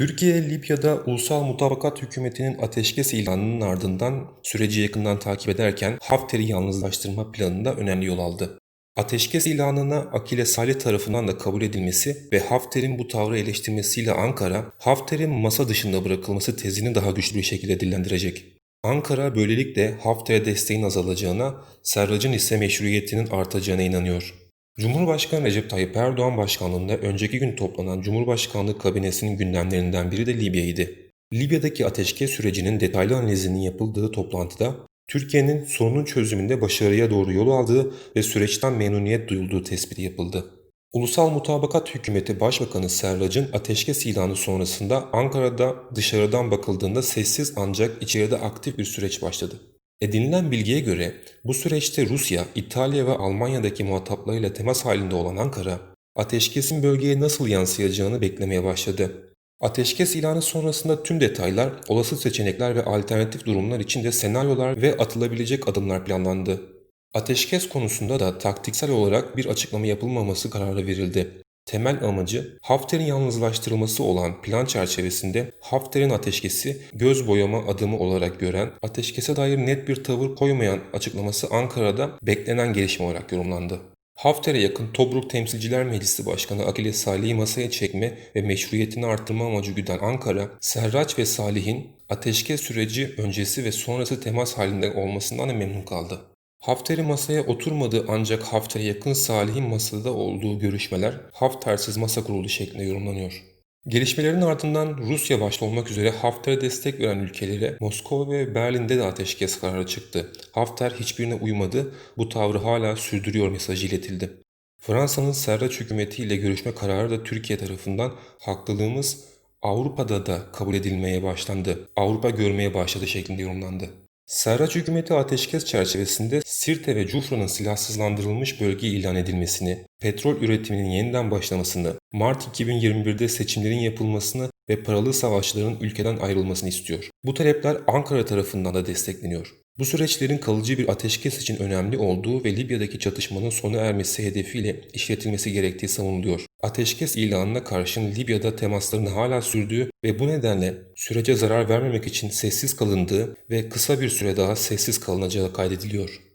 Türkiye, Libya'da Ulusal Mutabakat Hükümeti'nin ateşkes ilanının ardından süreci yakından takip ederken Hafter'i yalnızlaştırma planında önemli yol aldı. Ateşkes ilanına Akile Salih tarafından da kabul edilmesi ve Hafter'in bu tavrı eleştirmesiyle Ankara, Hafter'in masa dışında bırakılması tezini daha güçlü bir şekilde dillendirecek. Ankara böylelikle Hafter'e desteğin azalacağına, Serrac'ın ise meşruiyetinin artacağına inanıyor. Cumhurbaşkanı Recep Tayyip Erdoğan başkanlığında önceki gün toplanan Cumhurbaşkanlığı kabinesinin gündemlerinden biri de Libya'ydı. Libya'daki ateşkes sürecinin detaylı analizinin yapıldığı toplantıda Türkiye'nin sorunun çözümünde başarıya doğru yol aldığı ve süreçten memnuniyet duyulduğu tespiti yapıldı. Ulusal Mutabakat Hükümeti Başbakanı Serrac'ın ateşkes ilanı sonrasında Ankara'da dışarıdan bakıldığında sessiz ancak içeride aktif bir süreç başladı. Edinilen bilgiye göre bu süreçte Rusya, İtalya ve Almanya'daki muhataplarıyla temas halinde olan Ankara, ateşkesin bölgeye nasıl yansıyacağını beklemeye başladı. Ateşkes ilanı sonrasında tüm detaylar, olası seçenekler ve alternatif durumlar için de senaryolar ve atılabilecek adımlar planlandı. Ateşkes konusunda da taktiksel olarak bir açıklama yapılmaması kararı verildi. Temel amacı Hafter'in yalnızlaştırılması olan plan çerçevesinde Hafter'in ateşkesi göz boyama adımı olarak gören, ateşkese dair net bir tavır koymayan açıklaması Ankara'da beklenen gelişme olarak yorumlandı. Hafter'e yakın Tobruk Temsilciler Meclisi Başkanı Akile Salih'i masaya çekme ve meşruiyetini arttırma amacı güden Ankara, Serraç ve Salih'in ateşkes süreci öncesi ve sonrası temas halinde olmasından da memnun kaldı. Hafter'i masaya oturmadı ancak Hafter'e yakın Salih'in masada olduğu görüşmeler Hafter'siz masa kurulu şeklinde yorumlanıyor. Gelişmelerin ardından Rusya başta olmak üzere Hafter'e destek veren ülkelere Moskova ve Berlin'de de ateşkes kararı çıktı. Hafter hiçbirine uymadı, bu tavrı hala sürdürüyor mesajı iletildi. Fransa'nın Serraç hükümetiyle görüşme kararı da Türkiye tarafından haklılığımız Avrupa'da da kabul edilmeye başlandı, Avrupa görmeye başladı şeklinde yorumlandı. Serraç hükümeti ateşkes çerçevesinde Sirte ve Cufra'nın silahsızlandırılmış bölge ilan edilmesini, petrol üretiminin yeniden başlamasını, Mart 2021'de seçimlerin yapılmasını ve paralı savaşçıların ülkeden ayrılmasını istiyor. Bu talepler Ankara tarafından da destekleniyor. Bu süreçlerin kalıcı bir ateşkes için önemli olduğu ve Libya'daki çatışmanın sona ermesi hedefiyle işletilmesi gerektiği savunuluyor. Ateşkes ilanına karşın Libya'da temasların hala sürdüğü ve bu nedenle sürece zarar vermemek için sessiz kalındığı ve kısa bir süre daha sessiz kalınacağı kaydediliyor.